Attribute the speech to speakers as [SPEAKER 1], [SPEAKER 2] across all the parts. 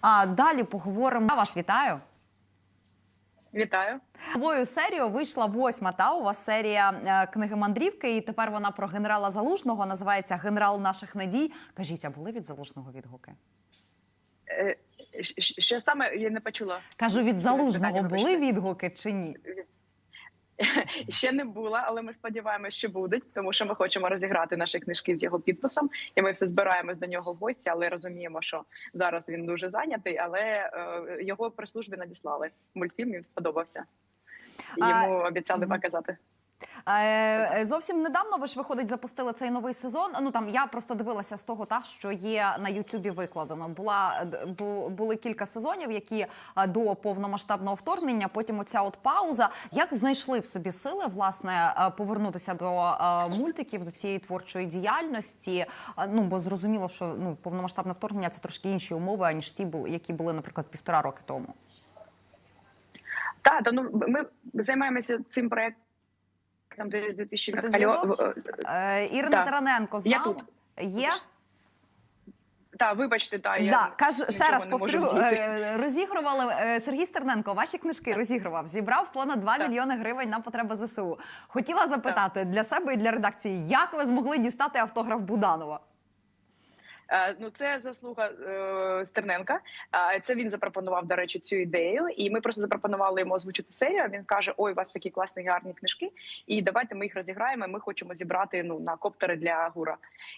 [SPEAKER 1] А далі поговоримо. Я вас вітаю.
[SPEAKER 2] Вітаю.
[SPEAKER 1] Новою серію. вийшла восьма. Та у вас серія е, книги мандрівки, і тепер вона про генерала Залужного називається Генерал наших надій. Кажіть, а були від залужного відгуки?
[SPEAKER 2] Е, Що саме я не почула?
[SPEAKER 1] Кажу, від залужного були відгуки чи ні?
[SPEAKER 2] Ще не була, але ми сподіваємося, що будуть, тому що ми хочемо розіграти наші книжки з його підписом, і ми все збираємось до нього в гості, але розуміємо, що зараз він дуже зайнятий. Але е, його при службі надіслали. Мультфільм їм сподобався.
[SPEAKER 1] А,
[SPEAKER 2] Йому обіцяли показати.
[SPEAKER 1] Е, зовсім недавно ви ж виходить, запустили цей новий сезон. Ну там я просто дивилася з того, та що є на Ютубі викладено. Була бу- були кілька сезонів, які е, до повномасштабного вторгнення. Потім оця от пауза. Як знайшли в собі сили власне е, повернутися до е, мультиків, до цієї творчої діяльності? Е, Ну бо зрозуміло, що ну повномасштабне вторгнення це трошки інші умови, аніж ті були, які були, наприклад, півтора роки тому.
[SPEAKER 2] Так, то ну ми займаємося цим проектом десь 2000...
[SPEAKER 1] Це
[SPEAKER 2] Алло, е,
[SPEAKER 1] Е, Ірина
[SPEAKER 2] да.
[SPEAKER 1] Тараненко з
[SPEAKER 2] Я
[SPEAKER 1] нами?
[SPEAKER 2] тут.
[SPEAKER 1] є.
[SPEAKER 2] Та, вибачте, та я
[SPEAKER 1] Да, кажу ще раз повторю. е, Розігрували Сергій Стерненко. Ваші книжки розігрував. Зібрав понад 2
[SPEAKER 2] Так.
[SPEAKER 1] мільйони гривень на потреби ЗСУ. Хотіла запитати для себе і для редакції, як ви змогли дістати автограф Буданова?
[SPEAKER 2] Е, Ну, це заслуга е, Стерненка. Е, Це він запропонував, до речі, цю ідею, і ми просто запропонували йому озвучити серію. Він каже: Ой, у вас такі класні гарні книжки, і давайте ми їх розіграємо. Ми хочемо зібрати ну на коптери для гура.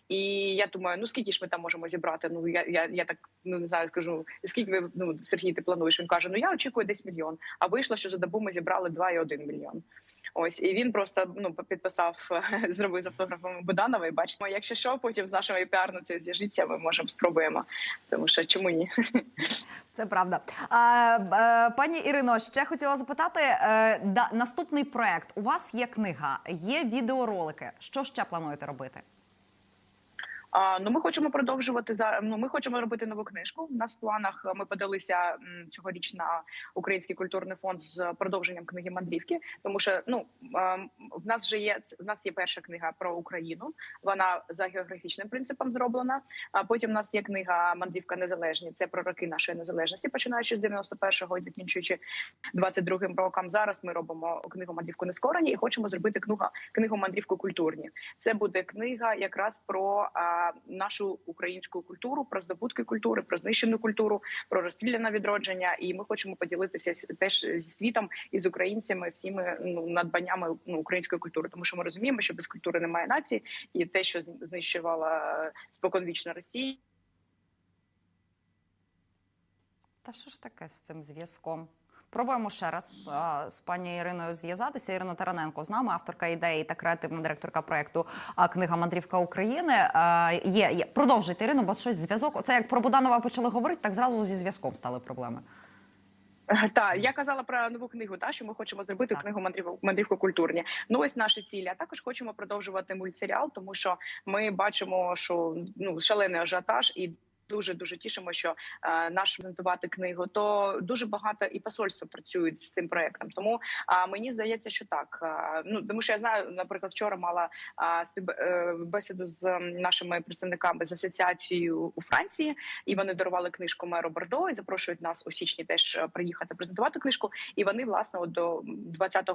[SPEAKER 2] І я думаю, ну скільки ж ми там можемо зібрати? Ну я я, я так ну не знаю, скажу, скільки ви ну Сергій, ти плануєш? Він каже: Ну я очікую десь мільйон. А вийшло, що за добу ми зібрали 2,1 мільйон. Ось і він просто ну підписав, зробив з автографом Буданова. І бачимо, якщо що, потім з нашою піарницею зв'яжіться, ми можемо спробуємо. Тому що чому ні?
[SPEAKER 1] Це правда. А, е, пані Ірино, ще хотіла запитати: е, да, наступний проект. У вас є книга, є відеоролики. Що ще плануєте робити?
[SPEAKER 2] Ну, ми хочемо продовжувати за ну. Ми хочемо робити нову книжку. У нас в планах ми подалися цьогоріч на Український культурний фонд з продовженням книги мандрівки. Тому що ну ем, в нас вже є в нас є перша книга про Україну. Вона за географічним принципом зроблена. А потім в нас є книга Мандрівка Незалежні. Це про роки нашої незалежності, починаючи з 91-го і закінчуючи 22-м роком. Зараз ми робимо книгу мандрівку нескорені і хочемо зробити книгу книгу мандрівку культурні. Це буде книга якраз про нашу українську культуру, про здобутки культури, про знищену культуру, про розстріляне відродження. І ми хочемо поділитися теж зі світом і з українцями всіми ну надбаннями ну, української культури, тому що ми розуміємо, що без культури немає нації, і те, що знищувала е, споконвічна Росія.
[SPEAKER 1] Та що ж таке з цим зв'язком? Пробуємо ще раз а, з пані Іриною зв'язатися. Ірина Тараненко з нами, авторка ідеї та креативна директорка проекту а, Книга Мандрівка України. А, є, є. Продовжуйте, Ірино, бо щось зв'язок. Оце як про Буданова почали говорити, так зразу зі зв'язком стали проблеми.
[SPEAKER 2] Так, я казала про нову книгу, та що ми хочемо зробити
[SPEAKER 1] Так.
[SPEAKER 2] книгу мандрівку, мандрівку культурні. Ну ось наші цілі. А також хочемо продовжувати мультсеріал, тому що ми бачимо, що ну шалений ажіотаж і. Дуже дуже тішимо, що е, наш презентувати книгу. То дуже багато і посольства працюють з цим проектом. Тому мені здається, що так. Ну тому що я знаю, наприклад, вчора мала а, спів е, з нашими працівниками з асоціацією у Франції, і вони дарували книжку меру Бордо і запрошують нас у січні теж е, приїхати презентувати книжку. І вони власне от до 20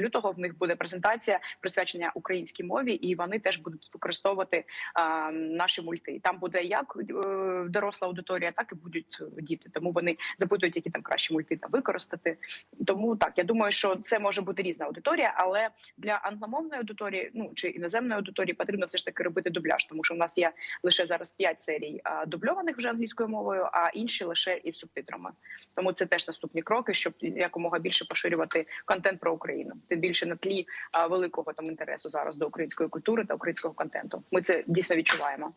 [SPEAKER 2] лютого в них буде презентація присвячення українській мові, і вони теж будуть використовувати а, наші мульти. Там буде як е, доросла аудиторія, так і будуть діти. Тому вони запитують, які там кращі мульти там використати. Тому так я думаю, що це може бути різна аудиторія, але для англомовної аудиторії, ну чи іноземної аудиторії, потрібно все ж таки робити дубляж, тому що в нас є лише зараз 5 серій дубльованих вже англійською мовою, а інші лише із субтитрами. Тому це теж наступні кроки, щоб якомога більше поширювати контент про Україну. Тим більше на тлі великого там інтересу зараз до української культури та українського контенту. Ми це дійсно відчуваємо.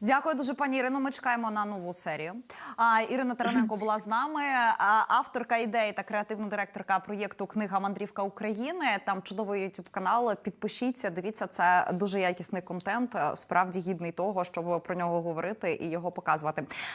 [SPEAKER 1] Дякую дуже, пані Ірино. Ми чекаємо на нову серію. А Ірина Тараненко була з нами, авторка ідеї та креативна директорка проєкту Книга Мандрівка України. Там чудовий youtube канал. Підпишіться, дивіться, це дуже якісний контент. Справді гідний того, щоб про нього говорити і його показувати.